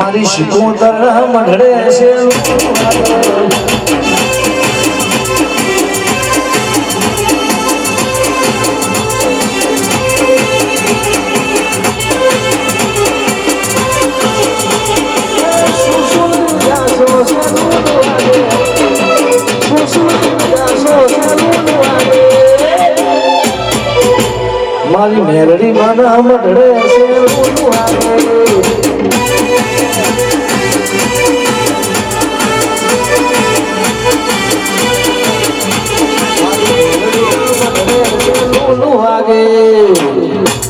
મારી શિકોતર મઢડે છે. મારી મેરડી માના મઢડે છે. हा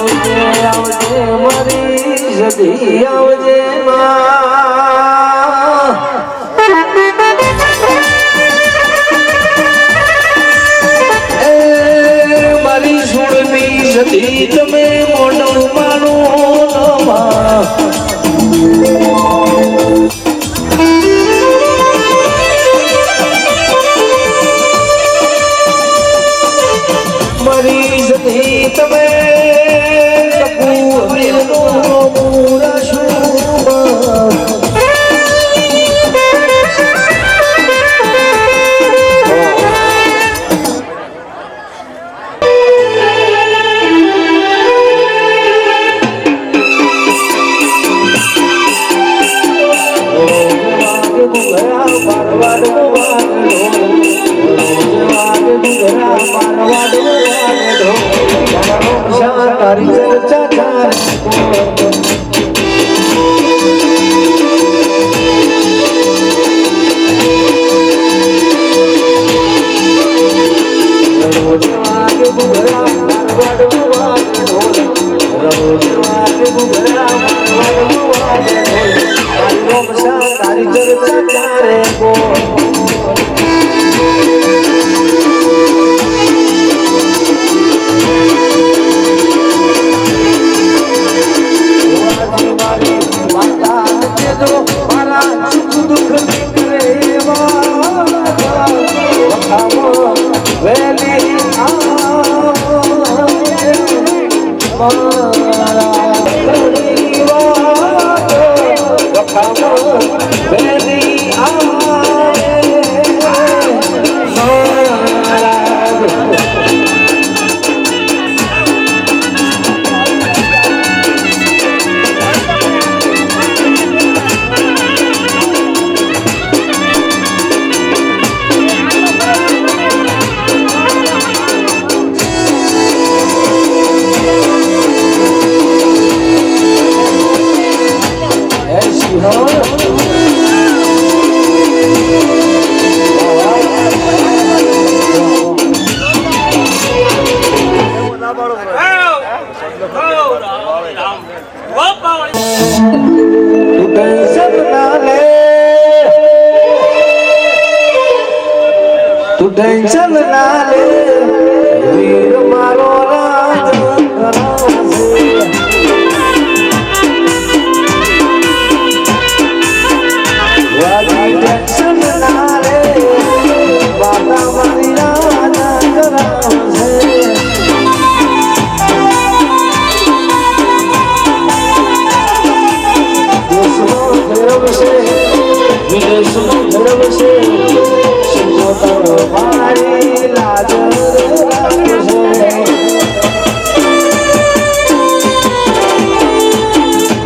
આવજે આવજે મારી જદી આવજે માં. મારી સુણની જદી તારી ચર્ચા થાય રોજ વાગે મારવાડનો વાગે ઢોલ. રોજ વાગે મારવાડનો વાગે ઢોલ. તારી રોમશા, તારી ચર્ચા ક્યારે વેલી આવે વખાવો વેલી તું ટેન્શન ના લે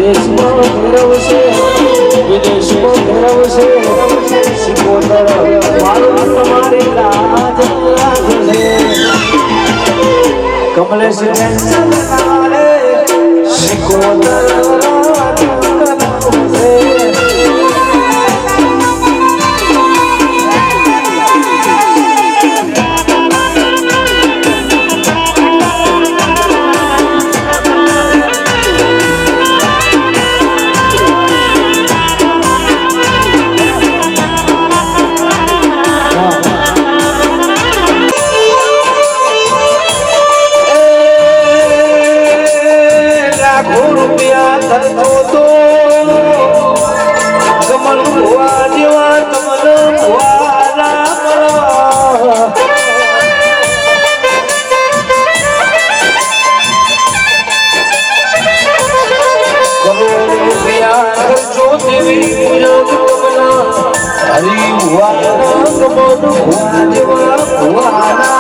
દેશનો ગૌરવ છે વિદેશનો ગૌરવ છે સિંહોતર મારું તમારી રાખશે કમલેશ ટેન્શન ના ખર્ચો તો કમલ ભુવા જેવા કમલા હરી ભુવાના કમલ ભુવા જેવા ભુવાના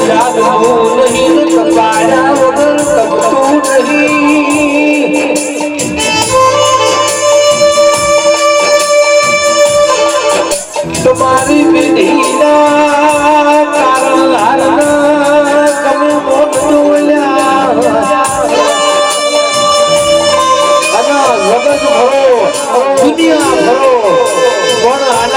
જાગવું નહીં કપાયા વગર તપતું નહીં તમારી વિધિના કારણ હારના દુનિયા ભરો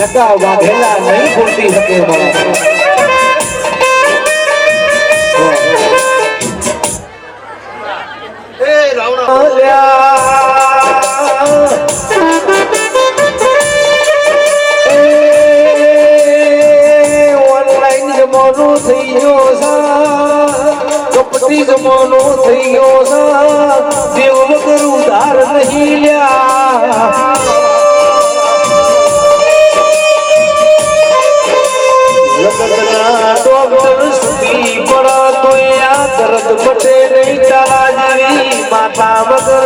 નકા વાઘેલા નહીં ભૂલતી શકે થઈ ગયો કપટી જમાનો થઈ ગયો દેવ કરું ધાર નહીં લ્યા. જગતના ડોક્ટર સુધી પડા તોય આ દર્દ મટે નહીં તારા જેવી માતા તો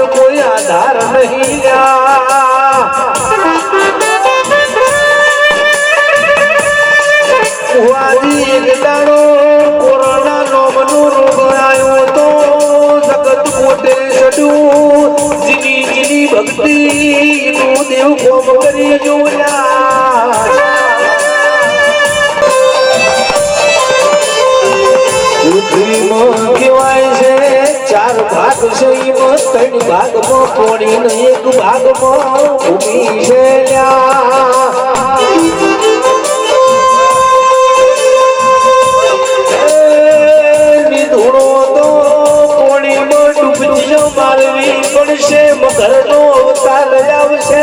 ભક્તિ દેવ કોમ કરી જોયા. કહેવાય છે, ચાર ભાગ છે એમાં ત્રણ ભાગમાં પોણી ને એક ભાગમાં ભૂમિ છે મારવી પડશે, મગરનો અવતાર આવશે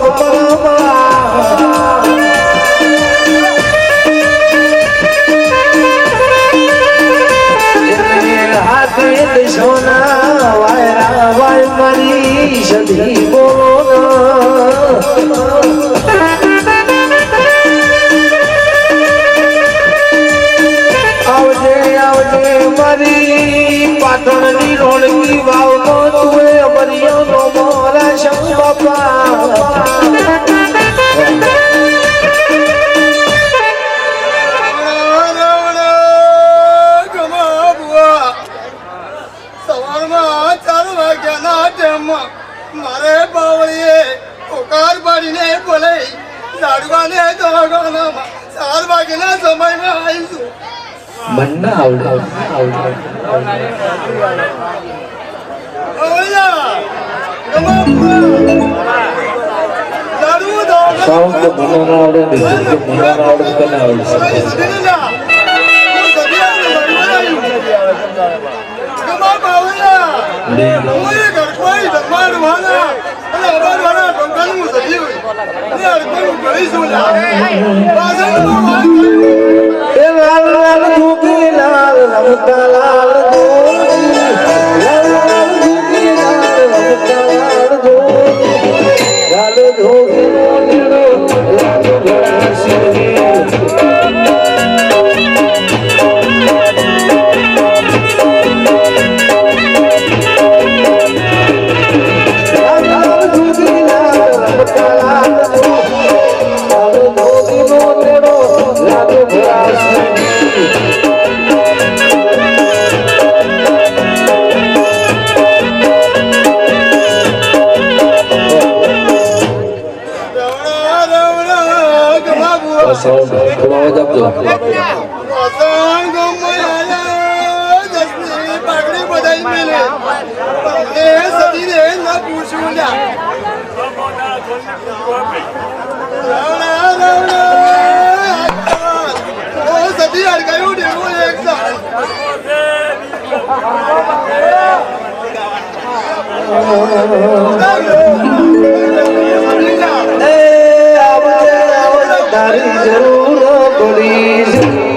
પાટણની રોણકી વાવનો તુએ, અમરિયાનો મોરા શંખ બાપા. મારે બાવળીએ પોકાર પાડીને બોલે લાડવાને દવાખાનામાં ચાર વાગ્યાના સમયમાં આવીશું મને આવડે આવડે સાઉન્ડ તો મને ના આવડે ને તો મને ના આવડે તને આવડે એ લાલ લાલ ધોકી લાલ રમતા લાલ ધોકી થોડો અવાજ આપજો વાસણ જરૂર પડી.